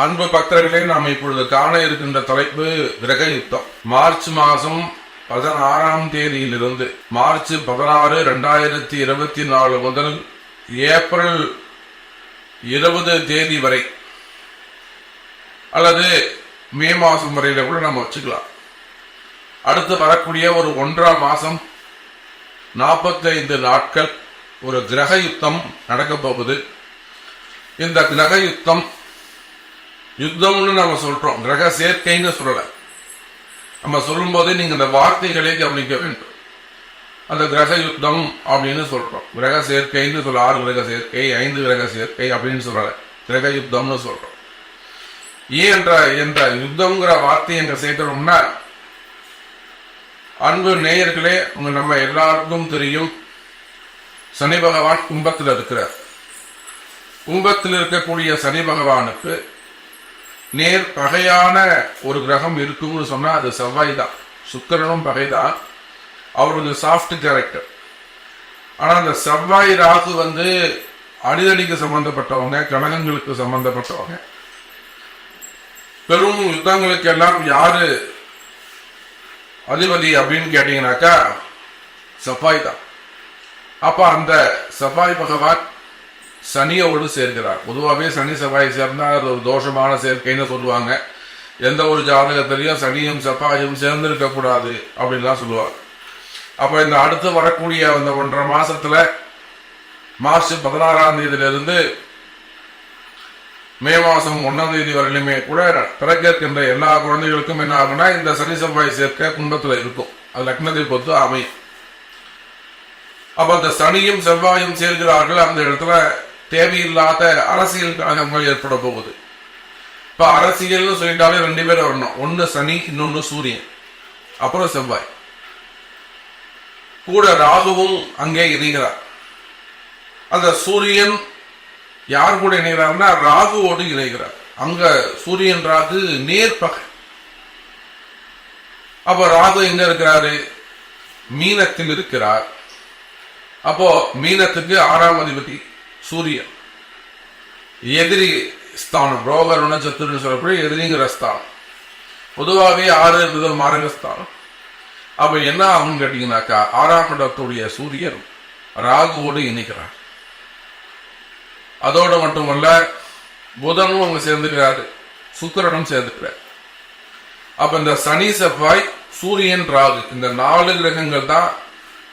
அன்பு பக்தர்களே நாம் இப்பொழுது காண இருக்கின்ற தலைப்பு கிரக யுத்தம். மார்ச் மாதம் பதினாறாம் தேதியிலிருந்து மார்ச் பதினாறு ரெண்டாயிரத்தி இருபத்தி நாலு முதல் ஏப்ரல் இருபது தேதி வரை அல்லது மே மாதம் வரையில கூட நம்ம வச்சுக்கலாம். அடுத்து வரக்கூடிய ஒரு ஒன்றாம் மாதம் நாற்பத்தைந்து நாட்கள் ஒரு கிரக யுத்தம் நடக்கப் போகுது. இந்த கிரக யுத்தம் யுத்தம்னு நம்ம சொல்றோம். கிரக சேர்க்கைன்னு சொல்லல. நம்ம சொல்லும்போதே நீங்க இந்த வார்த்தைகளை கவனிக்க வேண்டும். அந்த கிரக யுத்தம் அப்படின்னு சொல்றோம். கிரக சேர்க்கைன்னு சொல்ல ஆறு கிரக சேர்க்கை ஐந்து கிரக சேர்க்கை அப்படின்னு சொல்லல. கிரக யுத்தம்னு சொல்றோம். ஏன் என்ற என்ற யுத்தம்ங்கிற வார்த்தையை என்ற சேர்க்கிறோம்னா அன்பு நேயர்களே உங்க நம்ம எல்லாருக்கும் தெரியும். சனி பகவான் கும்பத்தில் இருக்கிறார். கும்பத்தில் இருக்கக்கூடிய சனி பகவானுக்கு நேர் பகையான ஒரு கிரகம் இருக்கும்னு சொன்னா அது செவ்வாய் தான் சுக்கரனும் பகைதான். அவர் சாஃப்ட் கேரக்டர் ஆனா அந்த செவ்வாய் ராகு வந்து அடிதடிக்கு சம்பந்தப்பட்டவங்க கழகங்களுக்கு சம்பந்தப்பட்டவங்க. பெரும் யுத்தங்களுக்கு எல்லாம் யாரு அதிபதி அப்படின்னு கேட்டீங்கன்னாக்கா செவ்வாய் தான் அப்ப அந்த செவ்வாய் பகவான் சனியோடு சேர்க்கிறார். பொதுவாகவே சனி செவ்வாய் சேர்ந்தா அது ஒரு தோஷமான சேர்க்கைன்னு சொல்லுவாங்க. எந்த ஒரு ஜாதகத்திலையும் சனியும் செவ்வாயும் சேர்ந்திருக்க கூடாது அப்படின்லாம் சொல்லுவாங்க. அப்ப இந்த அடுத்து வரக்கூடிய அந்த ஒன்றரை மாசத்துல மார்ச் பதினாறாம் தேதியிலிருந்து மே மாசம் ஒன்னாம் தேதி வரையிலுமே கூட பிறக்க இருக்கின்ற எல்லா குழந்தைகளுக்கும் என்ன ஆகும்னா இந்த சனி செவ்வாய் சேர்க்க குடும்பத்துல இருக்கும். அது லக்னத்தை பொறுத்து அமையும். அப்ப அந்த சனியும் செவ்வாயும் சேர்கிறார்கள் அந்த இடத்துல தேவையில்லாத அரசியல் காரணங்கள் ஏற்பட போகுது. இப்ப அரசியல்னு சொல்லிட்டாலே ரெண்டு பேரும் வரணும். ஒன்னு சனி இன்னொன்னு சூரியன். அப்புறம் செவ்வாய். கூட ராகுவும் அங்கே இணைகிறார். அந்த சூரியன் யார் கூட இணைகிறார்னா ராகுவோடு இணைகிறார். அங்க சூரியன் ராகு நேர்பகை. அப்ப ராகு எங்க இருக்கிறாரு? மீனத்தில் இருக்கிறார். அப்போ மீனத்துக்கு ஆறாம் அதிபதி சூரியன். எதிரி ஸ்தானம் ரோகருண சத்துருன்னு சொல்லக்கூடிய எதிரிங்கிற ஸ்தானம். பொதுவாகவே ஆறு முதல் மாரக ஸ்தானம் அப்ப என்ன ஆகும் கேட்டீங்கன்னாக்கா ஆறாம் இடத்துடைய சூரியன் ராகுவோடு இணைக்கிறார். அதோடு மட்டுமல்ல புதனும் அவங்க சேர்ந்துக்கிறாரு. சுக்கிரனும் சேர்ந்துக்கிறார். அப்ப இந்த சனி செவ்வாய் சூரியன் ராகு இந்த நாலு கிரகங்கள் தான்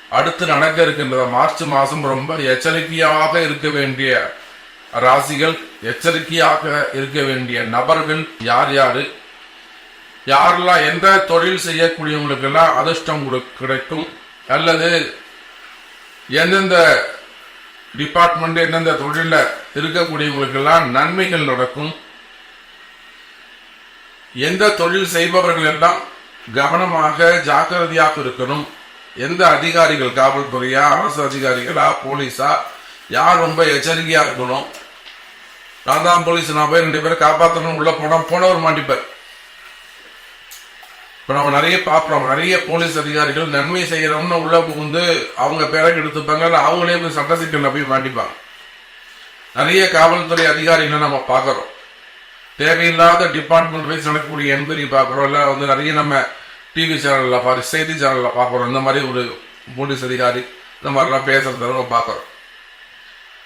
அடுத்து நடக்க இருக்கின்ற மார்ச் மாதம் ரொம்ப எச்சரிக்கையாக இருக்க வேண்டிய ராசிகள் எச்சரிக்கையாக இருக்க வேண்டிய நபர்கள் யார் யாரு? யாரெல்லாம் எந்த தொழில் செய்யக்கூடியவங்களுக்கெல்லாம் அதிர்ஷ்டம் கொடு- கிடைக்கும்? அல்லது எந்தெந்த டிபார்ட்மெண்ட் எந்தெந்த தொழில இருக்கக்கூடியவங்களுக்கெல்லாம் நன்மைகள் நடக்கும்? எந்த தொழில் செய்பவர்கள் எல்லாம் கவனமாக ஜாக்கிரதையாக இருக்கணும்? எந்த அதிகாரிகள் காவல்துறையா அரசு அதிகாரிகளா போலீஸா? யார் ரொம்ப எச்சரிக்கையா இருக்கணும்? நான் தான் போலீஸ் நான் போய் ரெண்டு பேரை காப்பாற்றணும் உள்ள போனா போனவர் மாட்டிப்பார். இப்ப நம்ம நிறைய பார்ப்போம் நிறைய போலீஸ் அதிகாரிகள் நன்மை செய்யறோம்னு உள்ள புகுந்து அவங்க பேரை எடுத்துப்பாங்க அவங்களே போய் சட்ட சிக்கல்ல போய் மாட்டிப்பாங்க. நிறைய காவல்துறை அதிகாரிகளை நம்ம பார்க்குறோம் தேவையில்லாத டிபார்ட்மெண்ட் வைஸ் நடக்கக்கூடிய என்கொயரி பார்க்குறோம் இல்லை வந்து நிறைய நம்ம டிவி சேனலில் பார்த்து செய்தி சேனலில் பார்க்குறோம் இந்த மாதிரி ஒரு போலீஸ் அதிகாரி இந்த மாதிரிலாம் பேசுகிறத நம்ம பார்க்குறோம்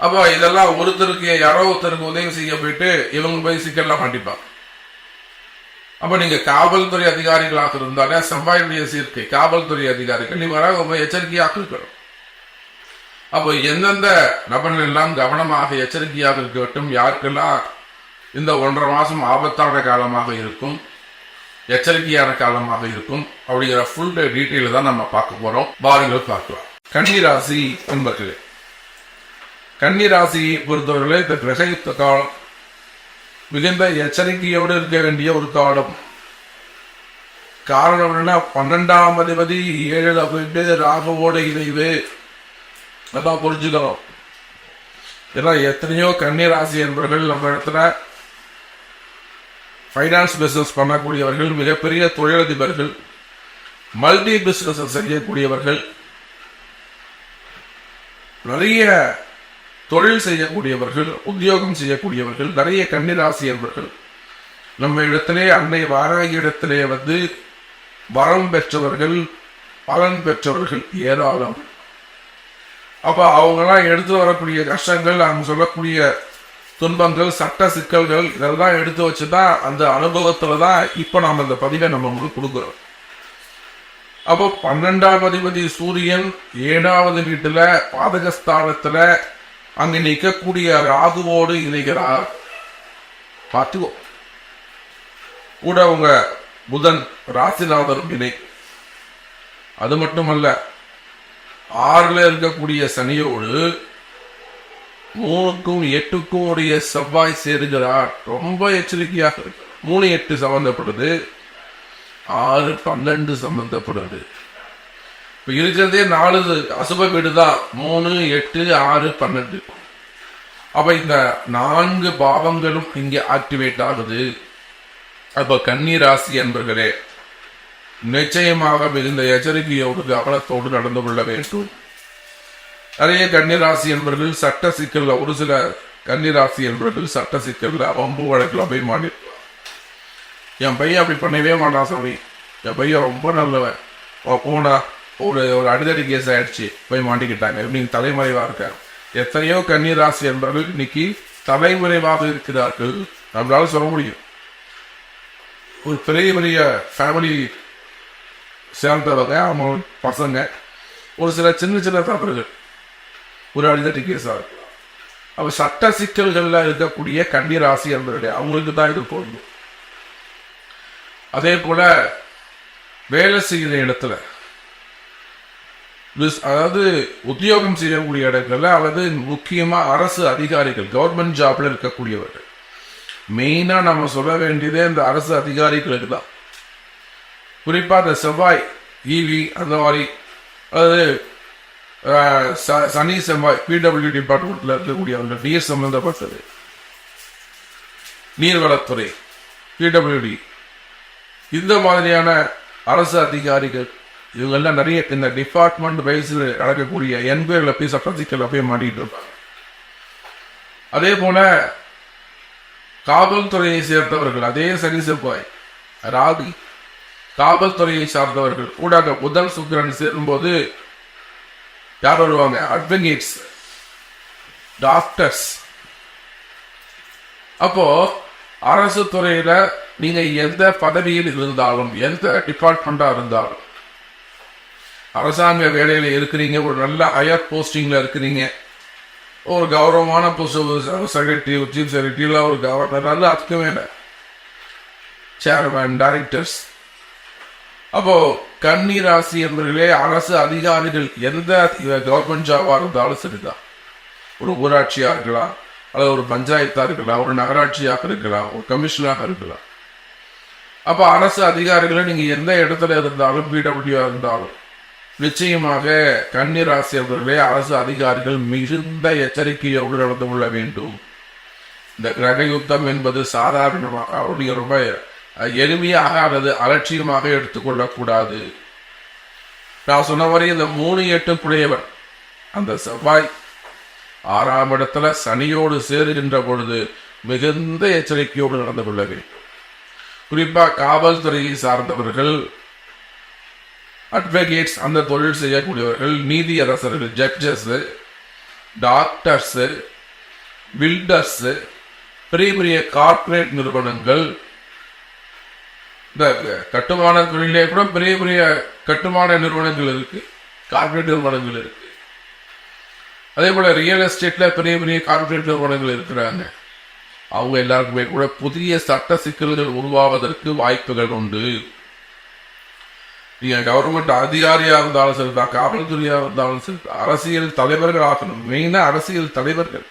அப்போ இதெல்லாம் ஒருத்தருக்கு யாரோ ஒருத்தருக்கு உதவி செய்ய போயிட்டு இவங்க போய் சிக்கல்லாம் மாட்டிப்பாங்க. அப்போ நீங்கள் காவல்துறை அதிகாரிகளாக இருந்தாலே செவ்வாயுடைய சீர்க்கை காவல்துறை அதிகாரிகள். நீங்க ரொம்ப எச்சரிக்கையாக இருக்கணும். அப்போ எந்தெந்த நபர்கள் எல்லாம் கவனமாக எச்சரிக்கையாக இருக்கட்டும் யாருக்கெல்லாம் இந்த ஒன்றரை மாதம் ஆபத்தான காலமாக இருக்கும் எச்சரிக்கையான காலமாக இருக்கும். அப்படிங்கிற ஃபுல் டீட்டெயில் தான் நம்ம பார்க்க போறோம். வாருங்கள் பார்க்கலாம். கன்னிராசி என்பர்களே. கன்னிராசியை பொறுத்தவர்களே இந்த கிரகயுத்த காலம் மிகுந்த எச்சரிக்கையோடு இருக்க வேண்டிய ஒரு காலம். காரணம் என்னன்னா பன்னெண்டாம் அதிபதி ஏழுல போயிட்டு ராகுவோட இணைவு. அதான் புரிஞ்சுக்கணும். ஏன்னா எத்தனையோ கன்னிராசி என்பவர்கள் நம்ம இடத்துல ஃபைனான்ஸ் பிஸ்னஸ் பண்ணக்கூடியவர்கள் மிகப்பெரிய தொழிலதிபர்கள் மல்டி பிசினஸ் செய்யக்கூடியவர்கள் நிறைய தொழில் செய்யக்கூடியவர்கள் உத்தியோகம் செய்யக்கூடியவர்கள் நிறைய கன்னிராசி நம்ம இடத்திலே அன்னை வாராகி இடத்திலே வந்து வரம் பெற்றவர்கள் பலன் பெற்றவர்கள் ஏராளம். அப்போ அவங்கெல்லாம் எடுத்து வரக்கூடிய கஷ்டங்கள் அவங்க சொல்லக்கூடிய துன்பங்கள் சட்ட சிக்கல்கள் இதெல்லாம் எடுத்து வச்சுதான் அந்த அனுபவத்துல தான் இப்ப நாம இந்த பதிவை நம்ம உங்களுக்கு கொடுக்குறோம். அப்போ பன்னெண்டாவது அதிபதி சூரியன் ஏழாவது வீட்டுல பாதகஸ்தானத்துல அங்கு நிற்கக்கூடிய ராகுவோடு இணைகிறார். பார்த்துவோம் கூட உங்க புதன் ராசிநாதரும் இணை. அது மட்டுமல்ல ஆறுல இருக்கக்கூடிய சனியோடு மூணுக்கும் எட்டுக்கும் உடைய செவ்வாய் சேருகிறார். ரொம்ப எச்சரிக்கையாக இருக்கு மூணு எட்டு சம்பந்தப்படுது. ஆறு பன்னெண்டு சம்பந்தப்படுது. இப்ப இருக்கிறதே நாலு அசுப வீடு தான் மூணு எட்டு ஆறு பன்னெண்டு. அப்ப இந்த நான்கு பாவங்களும் இங்க ஆக்டிவேட் ஆகுது. அப்ப கன்னி ராசி என்பர்களே நிச்சயமாக மிகுந்த எச்சரிக்கையோடு கவனத்தோடு நடந்து கொள்ள வேண்டும். நிறைய கன்னிராசி என்பவர்கள் சட்ட சிக்கல்ல ஒரு சில கன்னிராசி என்பவர்கள் சட்ட சிக்கல்ல வம்பு வழக்கில் போய் மாடி என் பையன் அப்படி பண்ணவே மாட்டான் சாமி. என் பையன் ரொம்ப நல்லவன். போனா ஒரு ஒரு அடிதடி கேஸ் ஆயிடுச்சு. போய் மாட்டிக்கிட்டாங்க. இப்படி தலைமறைவா இருக்காங்க எத்தனையோ கன்னிராசி என்பவர்கள் இன்னைக்கு தலைமறைவாக இருக்கிறார்கள். நம்மளால சொல்ல முடியும். ஒரு பெரிய பெரிய ஃபேமிலி சேர்ந்தவங்க அவங்க பசங்க ஒரு சில சின்ன சின்ன தவறுகள். ஒரு அடிதட்டி கேஸாக இருக்கும் அப்போ சட்ட சிக்கல்களில் இருக்கக்கூடிய கன்னி ராசி என்பவருடைய அவங்களுக்கு தான் இது பொருந்தும் அதே போல வேலை செய்கிற இடத்துல அதாவது உத்தியோகம் செய்யக்கூடிய இடங்கள்ல அல்லது முக்கியமாக அரசு அதிகாரிகள் கவர்மெண்ட் ஜாப்ல இருக்கக்கூடியவர்கள். மெயினாக நம்ம சொல்ல வேண்டியதே இந்த அரசு அதிகாரிகளுக்கு தான். குறிப்பாக இந்த செவ்வாய் ஈவி அந்த மாதிரி அதாவது சனி செவ்வாய் பிடபிள்யூ டிபார்ட்மெண்ட்ல இருக்கக்கூடிய அந்த நீர் சம்பந்தப்பட்டது. நீர்வளத்துறை பிடபிள்யூடி இந்த மாதிரியான அரசு அதிகாரிகள் இவங்கெல்லாம் நிறைய இந்த டிபார்ட்மெண்ட் வைஸில் நடக்கக்கூடிய என்கொயரில் போய் சட்டத்திக்கல் போய் மாட்டிட்டு இருப்பாங்க. அதே போல காவல்துறையை சேர்ந்தவர்கள் அதே சனி செவ்வாய் ராதி காவல்துறையை சார்ந்தவர்கள் ஊடாக புதன் சுக்கிரன் சேரும்போது யார் வருவாங்க? அட்வொகேட்ஸ் டாக்டர்ஸ் அப்போ அரசு துறையில நீங்க எந்த பதவியில் இருந்தாலும் எந்த டிபார்ட்மெண்டா இருந்தாலும் அரசாங்க வேலையில இருக்கிறீங்க ஒரு நல்ல ஹையர் போஸ்டிங்ல இருக்கிறீங்க ஒரு கௌரவமான செக்ரட்டரி சீஃப் செக்ரட்டரி ஒரு கவர்னர் நல்ல அதுக்கு மேல சேர்மேன் டைரக்டர்ஸ் அப்போ கன்னி ராசி என்பர்களே அரசு அதிகாரிகள் எந்த கவர்மெண்ட் ஜாபாக இருந்தாலும் சரிதான். ஒரு ஊராட்சியாக இருக்கலாம் அல்லது ஒரு பஞ்சாயத்தாக இருக்கலாம் ஒரு நகராட்சியாக இருக்கலாம் ஒரு கமிஷனாக இருக்கலாம். அப்போ அரசு அதிகாரிகளை நீங்கள் எந்த இடத்துல இருந்தாலும் பிடபிள்யூ இருந்தாலும் நிச்சயமாக கன்னிராசி அவர்களே அரசு அதிகாரிகள் மிகுந்த எச்சரிக்கையோடு நடந்து கொள்ள வேண்டும். இந்த கிரக யுத்தம் என்பது சாதாரணமாக அவருடைய ரொம்ப எளிமையாக அல்லது அலட்சியமாக எடுத்துக்கொள்ளக்கூடாது. நான் சொன்ன வரை இந்த மூணு எட்டு புடையவர் அந்த செவ்வாய் ஆறாம் இடத்துல சனியோடு சேருகின்ற பொழுது மிகுந்த எச்சரிக்கையோடு நடந்து கொள்ள வேண்டும் காவல்துறையை சார்ந்தவர்கள் அட்வொகேட்ஸ் அந்த தொழில் செய்யக்கூடியவர்கள் நீதியரசர்கள் ஜட்ஜஸ் டாக்டர்ஸ் பில்டர்ஸ் பெரிய பெரிய கார்ப்பரேட் நிறுவனங்கள் இந்த கட்டுமான தொழிலே கூட பெரிய பெரிய கட்டுமான நிறுவனங்கள் இருக்கு. கார்ப்பரேட் நிறுவனங்கள் இருக்கு. அதே போல ரியல் எஸ்டேட்ல பெரிய பெரிய கார்ப்பரேட் நிறுவனங்கள் இருக்கிறாங்க. அவங்க எல்லாருக்குமே கூட புதிய சட்ட சிக்கல்கள் உருவாவதற்கு வாய்ப்புகள் உண்டு. நீங்க கவர்மெண்ட் அதிகாரியா இருந்தாலும் சரி தான் காவல்துறையா இருந்தாலும் சரி அரசியல் தலைவர்கள் ஆகணும் மெயினா அரசியல் தலைவர்கள்.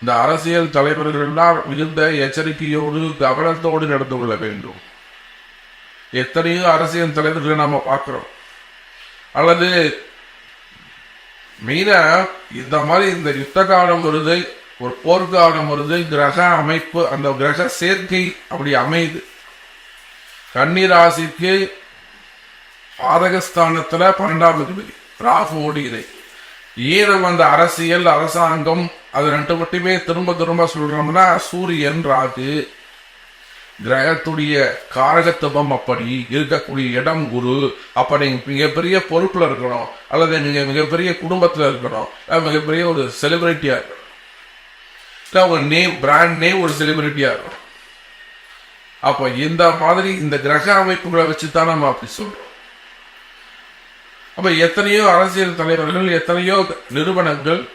இந்த அரசியல் தலைவர்கள் எல்லாம் மிகுந்த எச்சரிக்கையோடு கவனத்தோடு நடந்து கொள்ள வேண்டும். எத்தனையோ அரசியல் தலைவர்களை நாம பார்க்கிறோம். அல்லது மெயினா இந்த மாதிரி இந்த யுத்த காலம் வருது ஒரு போர்க்காலம் வருது கிரக அமைப்பு அந்த கிரக சேர்க்கை அப்படி அமையுது. கன்னிராசிக்கு பாதகஸ்தானத்துல பன்னெண்டாம் அதிபதி ராகுவோடு இதை ஈரம் அந்த அரசியல் அரசாங்கம் அது ரெண்டு மட்டுமே திரும்ப திரும்ப சொல்றோம்னா சூரியன் ராகு கிரகத்துடைய காரகத்துவம் அப்படி இருக்கக்கூடிய இடம் குரு. அப்ப நீங்க மிகப்பெரிய பொறுப்புல இருக்கணும். அல்லது நீங்க மிகப்பெரிய குடும்பத்துல இருக்கணும். மிகப்பெரிய ஒரு செலிபிரிட்டியா இருக்கணும். உங்க ஒரு நேம் பிராண்ட் நேம் ஒரு செலிபிரிட்டியா இருக்கும் அப்ப இந்த மாதிரி இந்த கிரக அமைப்புகளை வச்சுதான் நம்ம அப்படி சொல்றோம். அப்ப எத்தனையோ அரசியல் தலைவர்கள் எத்தனையோ நிறுவனங்கள்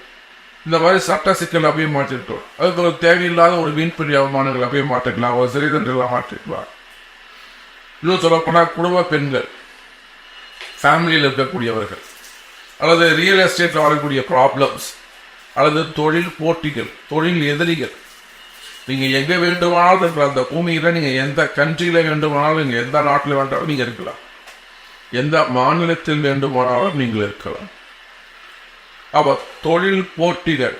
இந்த மாதிரி சட்ட சிக்கல் அப்படியே மாற்றிருக்கோம் அதுக்கு ஒரு தேவையில்லாத ஒரு வீண்பெரி அவமானங்கள் அப்படியே மாற்றிக்கலாம் ஒரு சிறைதண்டெல்லாம் மாற்றிக்கலாம் இன்னும் சொல்லப்போனால் குடும்ப பெண்கள் ஃபேமிலியில் இருக்கக்கூடியவர்கள் அல்லது ரியல் எஸ்டேட்டில் வரக்கூடிய ப்ராப்ளம்ஸ் அல்லது தொழில் போட்டிகள் தொழில் எதிரிகள். நீங்கள் எங்கே வேண்டுமானாலும் இருக்கலாம். அந்த பூமியில் நீங்கள் எந்த கண்ட்ரியில் வேண்டுமானாலும் நீங்கள் எந்த நாட்டில் வேண்டாலும் நீங்கள் இருக்கலாம். எந்த மாநிலத்தில் வேண்டுமானாலும் நீங்கள் இருக்கலாம். அவர் தொழில் போட்டிகள்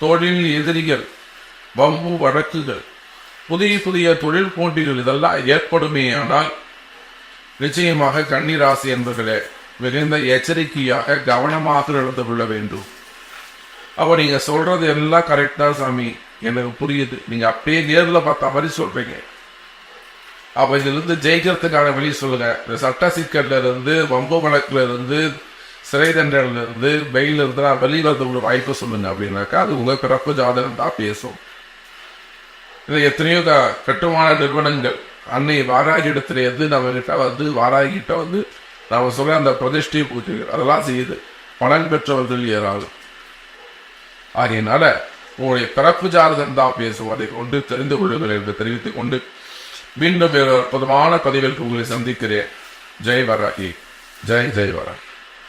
தொழில் எதிரிகள் வம்பு வழக்குகள் புதிய புதிய தொழில் போட்டிகள் இதெல்லாம் ஏற்படுமே ஆனால் நிச்சயமாக கன்னிராசி என்பர்களே மிகுந்த எச்சரிக்கையாக கவனமாக நடந்து கொள்ள வேண்டும் அப்ப நீங்க சொல்றது எல்லாம் கரெக்டா சாமி எனக்கு புரியுது நீங்க அப்படியே நேரில் பார்த்த மாதிரி சொல்றீங்க அப்ப இதுல இருந்து ஜெயிக்கிறதுக்கான வழி சொல்லுங்க இந்த சட்ட சிக்கல்ல இருந்து வம்பு வழக்குல இருந்து சிறை தண்டனையில இருந்து வெயில இருந்து நான் இருந்து வாய்ப்பு சொல்லுங்க அப்படின்னாக்கா அது உங்கள் பிறப்பு ஜாதகம் தான் பேசும். இது எத்தனையோ கட்டுமான நிறுவனங்கள். அன்னை வாராகி இடத்துல இருந்து நம்ம கிட்ட வந்து வாராகிட்ட வந்து நாம சொல்ல அந்த பிரதிஷ்டை பூஜைகள் அதெல்லாம் செய்யுது பலன் பெற்றவர்கள் ஏறாது ஆகையினால உங்களுடைய பிறப்பு ஜாதகம் தான் பேசும். அதை கொண்டு தெரிந்து கொள்ளுங்கள் என்று தெரிவித்துக் கொண்டு மீண்டும் வேறு அற்புதமான பதிவிற்கு உங்களை சந்திக்கிறேன். ஜெய் வராகி. ஜெய் ஜெய் வராகி.